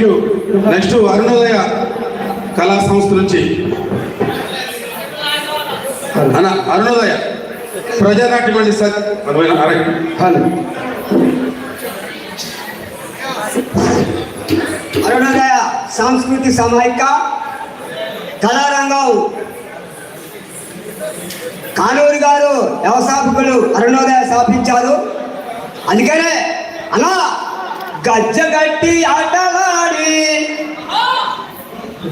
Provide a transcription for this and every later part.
Thank you next Arunodaya కళా సంస్థ నుంచి. అన్న అరుణోదయ. ప్రజానాట్యం అండి సార్ అరవై అరుణోదయ సాంస్కృతిక సమాయిక కళారంగం. కానూరు గారు వ్యవస్థాపకులు అరుణోదయ స్థాపించారు. అందుకనే అలా గజ్జగట్టి ఆటలా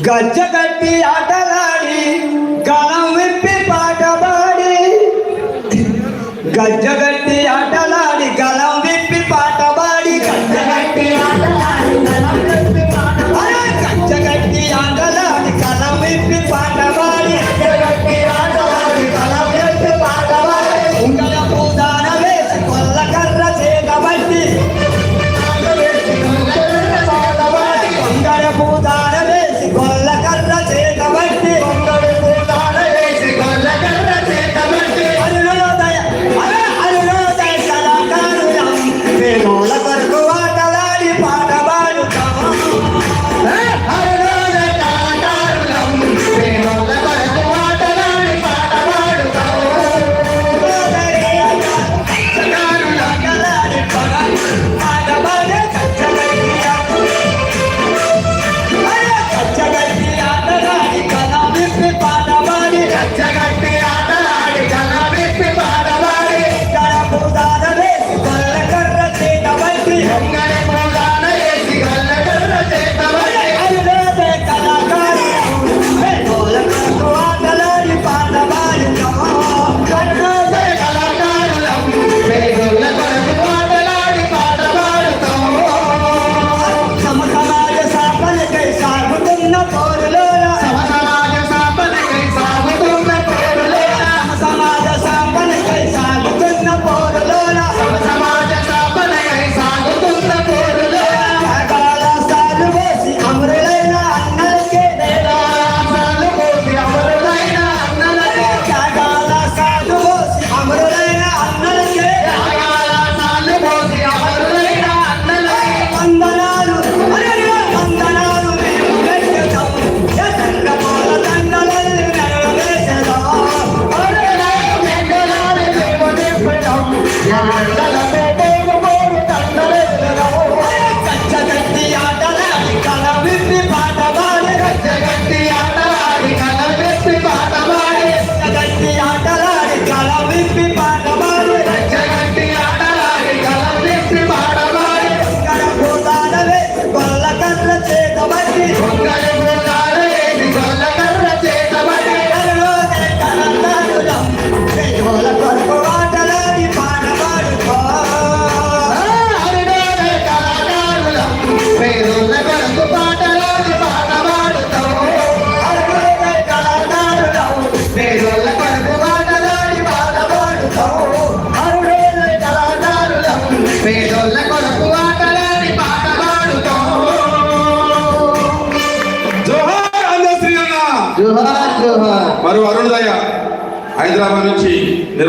గజ్జగట్టి ఆటలాడి గళం విప్పి పాట పాడి గజ్జగట్టి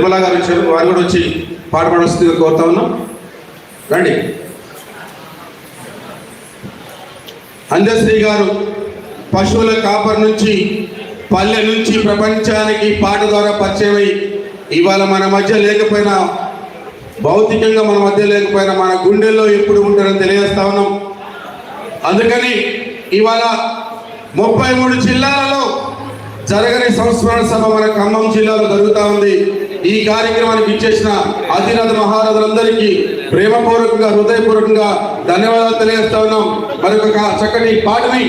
నిర్మలా గారు వచ్చారు. వారు కూడా వచ్చి పాట కోరుతా ఉన్నాం. రండి. అందశ్రీ గారు పశువుల కాపర్ నుంచి పల్లె నుంచి ప్రపంచానికి పాట ద్వారా పరిచయమై ఇవాళ మన మధ్య లేకపోయినా భౌతికంగా మన మధ్య లేకపోయినా మన గుండెల్లో ఎప్పుడు ఉంటారని తెలియజేస్తా ఉన్నాం. అందుకని ఇవాళ ముప్పై మూడు జిల్లాలలో జరగని సంస్మరణ సభ మన ఖమ్మం జిల్లాలో జరుగుతూ ఉంది. ఈ కార్యక్రమానికి ఇచ్చేసిన అధినాథ మహారాజులందరికీ ప్రేమపూర్వకంగా హృదయపూర్వకంగా ధన్యవాదాలు తెలియజేస్తా ఉన్నాం. మరొక చక్కటి పాటని.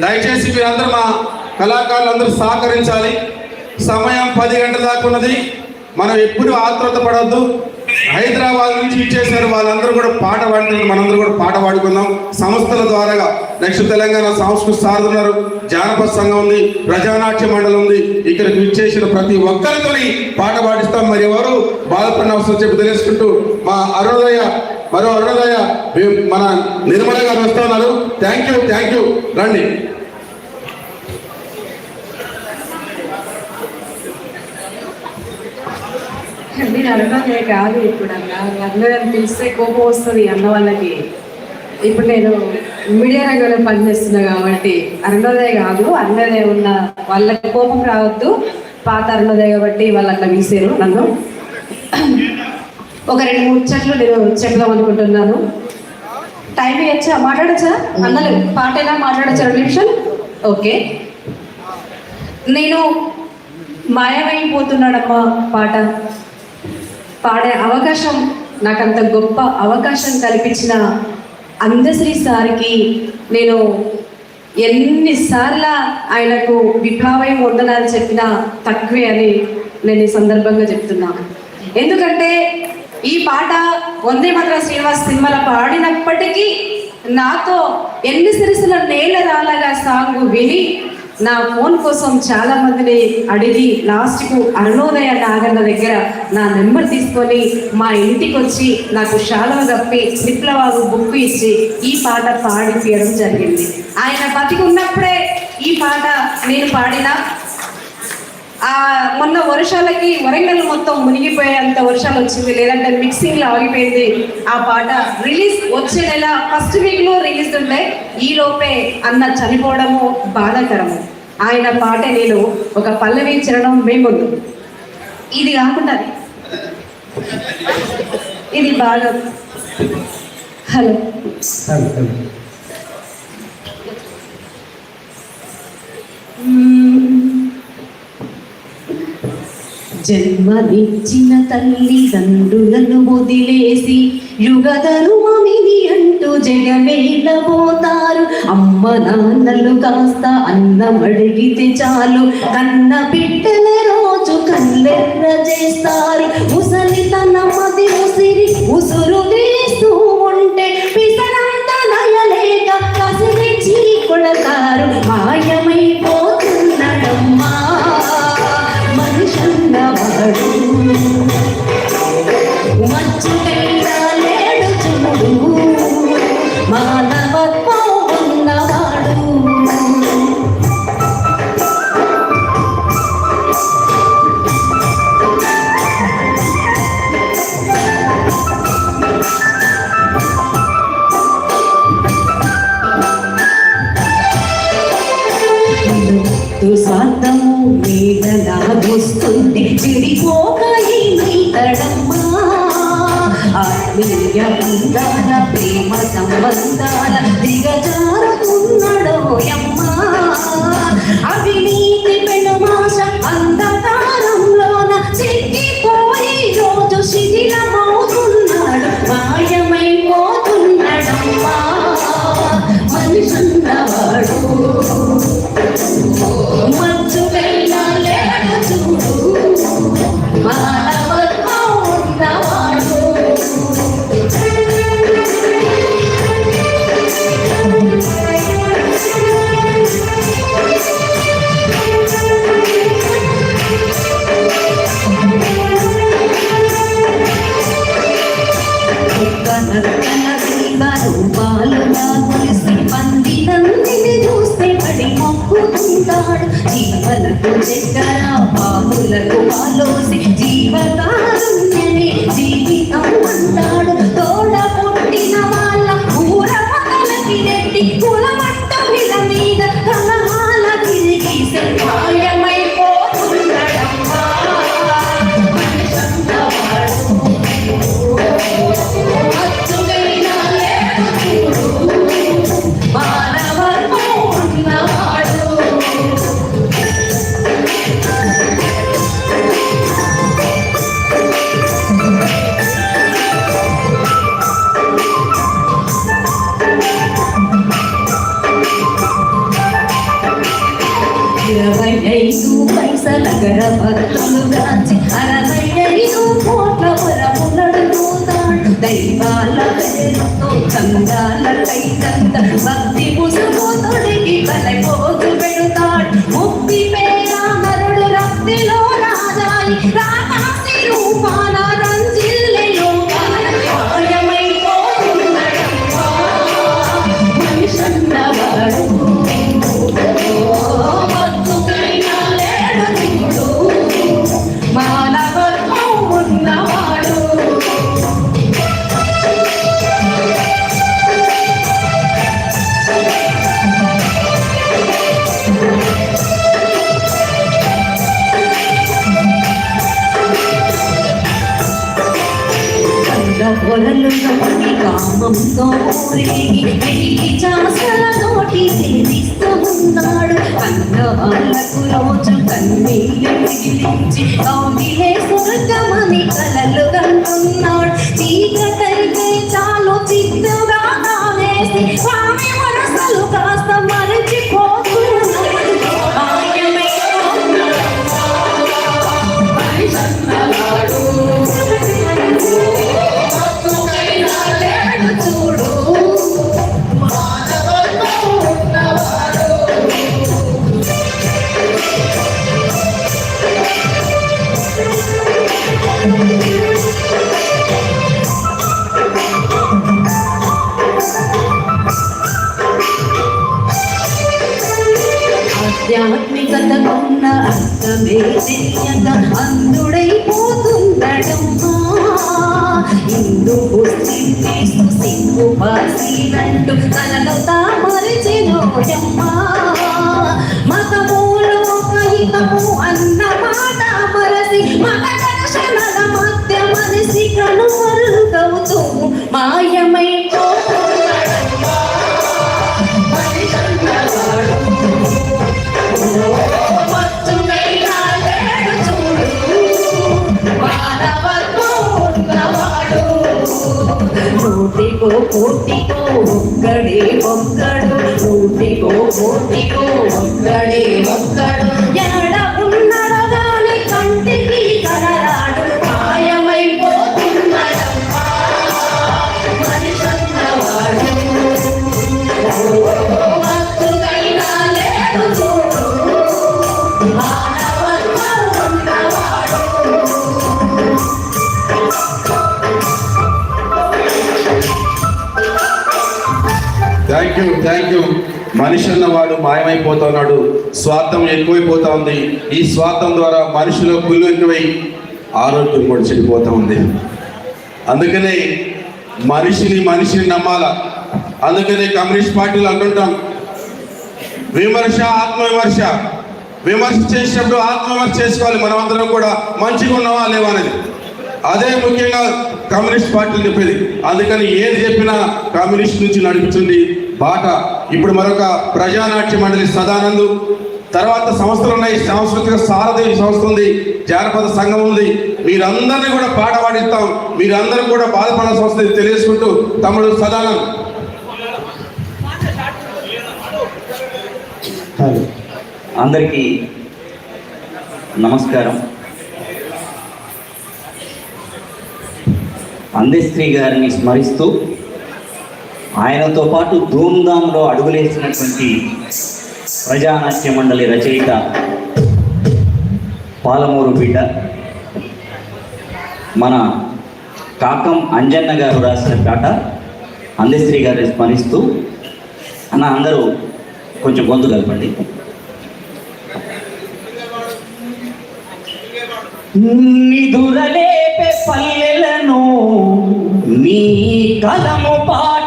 దయచేసి మీరందరూ మా కళాకారులందరూ సహకరించాలి. సమయం పది గంటల దాకా ఉన్నది. మనం ఎప్పుడు ఆత్రుత పడవద్దు. హైదరాబాద్ నుంచి ఇచ్చేసారు వాళ్ళందరూ కూడా పాట పాడుతున్నారు మనందరూ కూడా పాట పాడుకుందాం. సంస్థల ద్వారాగా నెక్స్ట్ తెలంగాణ సంస్కృతి సారథి జానపద సంఘం ఉంది ప్రజానాట్య మండలి ఉంది. ఇక్కడికి ఇచ్చేసిన ప్రతి ఒక్కరితో పాట పాడిస్తాం. మరి ఎవరు బాధపడిన అవసరం చెప్పి తెలుసుకుంటూ మా అరుణోదయ మరో అరుణోదయ మేము మన నిర్మల గారు వస్తున్నారు థ్యాంక్ యూ థ్యాంక్ యూ రండి. నేను అరుణోదయ కాదు ఇప్పుడు అన్న అందరూ పిలిస్తే కోపం వస్తుంది అన్న వాళ్ళకి ఇప్పుడు నేను మీడియా రంగంలో పనిచేస్తున్నా కాబట్టి అరుణోదయ కాదు అరుణోదయ ఉన్న వాళ్ళకి కోపం రావద్దు. పాత అరుణోదయ కాబట్టి వాళ్ళు అట్లా పిలిచారు నన్ను. ఒక రెండు మూడు చెట్లు నేను చెప్దాం అనుకుంటున్నాను. టైం ఇచ్చా మాట్లాడచ్చా? అన్నలు పాటైనా మాట్లాడచ్చా? రెండు నిమిషం ఓకే. నేను మాయమైపోతున్నాడమ్మా పాట. పాడే అవకాశం నాకు అంత గొప్ప అవకాశం కల్పించిన అందశ్రీ సార్కి నేను ఎన్నిసార్లు ఆయనకు విప్లవం వందనాలు చెప్పినా తక్కువే అని నేను ఈ సందర్భంగా చెప్తున్నాను ఎందుకంటే ఈ పాట వందే మాత్ర శ్రీనివాస్ సినిమాలో పాడినప్పటికీ నాతో ఎన్ని సిరిసిల నేల రాలగా సాంగ్ విని నా ఫోన్ కోసం చాలా మందిని అడిగి లాస్ట్కు అరుణోదయ నాగన్న దగ్గర నా నెంబర్ తీసుకొని మా ఇంటికి వచ్చి నాకు శాలవ కప్పి విప్లవాలు బుక్ ఇచ్చి ఈ పాట పాడిపియడం జరిగింది. ఆయన బతికి ఉన్నప్పుడే ఈ పాట నేను పాడిన ఆ మొన్న వర్షాలకి వరంగల్ మొత్తం మునిగిపోయేంత వర్షాలు వచ్చింది. లేదంటే మిక్సింగ్లో ఆగిపోయింది ఆ పాట. రిలీజ్ వచ్చే నెల ఫస్ట్ వీక్లో రిలీజ్ ఉండే. ఈ లోపే అన్న చనిపోవడము బాధాకరము. ఆయన పాట నేను ఒక పల్లవి చరణం మేముందు. ఇది కాకుండా ఇది బాగా హలో. జన్మనిచ్చిన తల్లిదండ్రులను వదిలేసి యుగధరుమమిని అంటూ జగమేలబోతారు అమ్మ నాన్నలు కాస్త అన్నం అడిగితే చాలు. కన్న బిడ్డల రోజు కన్నెర్ర చేస్తారు. ముసలితన మీతడమ్మా ప్రేమ సంబంధాల దిగజారుతున్నాడో యమ్మా అవినీతి పెనుమాస అంధకారంలోన గరపత్రులు గాంచి అరవై ఐదు కోట్ల వరములడుగుతాడు దైవాల పేరుతో చందాల కైకంత భక్తి ముసుగు తొడిగి బలపోతు పెడతాడు. ముక్తి పేరామరుడు రక్తిలో రాజాయి. రాకాసి కామంతో ఊరేగి సేవిస్తూ ఉన్నాడు రోజు కౌగిలే స్వర్గమని కలలు కంటున్నాడు చీకటైతే చాలు చిత్తుగా స్వామి తెలియక అందుడైపోతుండటమ్మా హిందూ ముస్లిం క్రీస్తు సింగు తామరిచినోయమ్మా మతములో కహితము అన్న మాట మరసి మత ఘర్షణల మధ్య మనిషి కనుమరుగవుతూ మాయమై కోటికో కోటికో ఒక్కడే ఒక్కడు. కోటికో కోటికో ఒక్కడే ఒక్కడు. థ్యాంక్ యూ థ్యాంక్ యూ మనిషి అన్నవాడు మాయమైపోతున్నాడు. స్వార్థం ఎక్కువైపోతా ఉంది. ఈ స్వార్థం ద్వారా మనిషిలో కుళ్ళు ఎక్కువై ఆరోగ్యం కూడా చెడిపోతూ ఉంది. అందుకనే మనిషిని మనిషిని నమ్మాల? అందుకనే కమ్యూనిస్ట్ పార్టీలు అంటుంటాం. విమర్శ ఆత్మవిమర్శ. విమర్శ చేసినప్పుడు ఆత్మవిమర్శ చేసుకోవాలి. మనమందరం కూడా మంచిగా ఉన్నావా లేవా అనేది. అదే ముఖ్యంగా కమ్యూనిస్ట్ పార్టీలు చెప్పేది. అందుకని ఏది చెప్పినా కమ్యూనిస్ట్ నుంచి నడిపించండి. బాట. ఇప్పుడు మరొక ప్రజానాట్య మండలి సదానందు. తర్వాత సంస్థలు ఉన్నాయి. సాంస్కృతిక సారథి సంస్థ ఉంది. జానపద సంఘం ఉంది. మీరందరినీ కూడా పాట పాడిస్తాం. మీరందరూ కూడా బాధపడ వస్తుంది తెలియజేసుకుంటూ తమ్ముడు సదానంద్. అందరికీ నమస్కారం. అందశ్రీ గారిని స్మరిస్తూ ఆయనతో పాటు ధూమ్ధాంలో అడుగులేసినటువంటి ప్రజానాట్య మండలి రచయిత పాలమూరు బిడ్డ మన కాకం అంజన్న గారు రాసిన పాట అందశ్రీ గారిని స్మరిస్తూ అన్న అందరూ కొంచెం గొంతు కలపండి. నిదురలేపే పల్లెలను నీ కలము పాట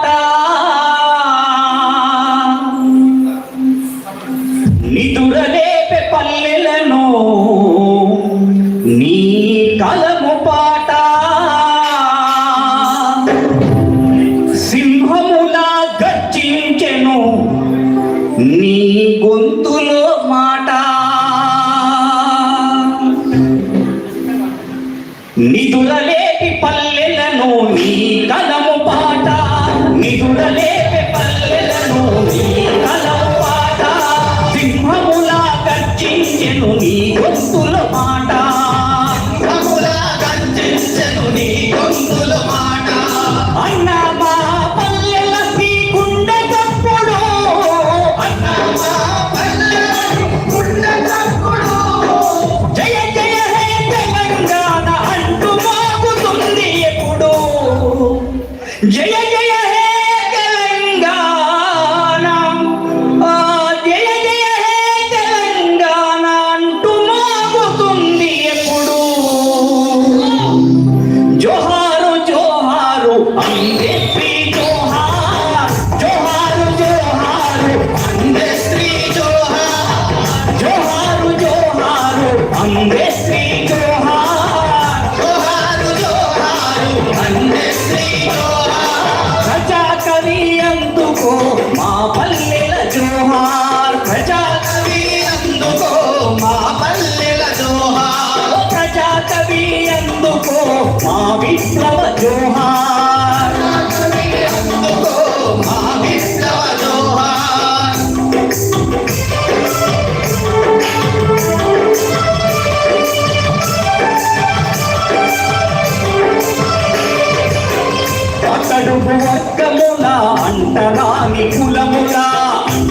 వర్గములా అంటరాని కులములా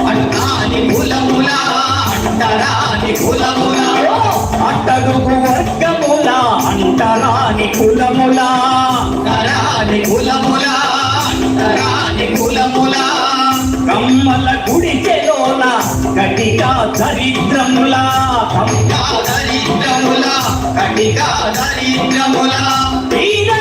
అంటాని దరిద్రములా. కటిగా దరిద్రములా. కటిగా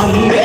I'm.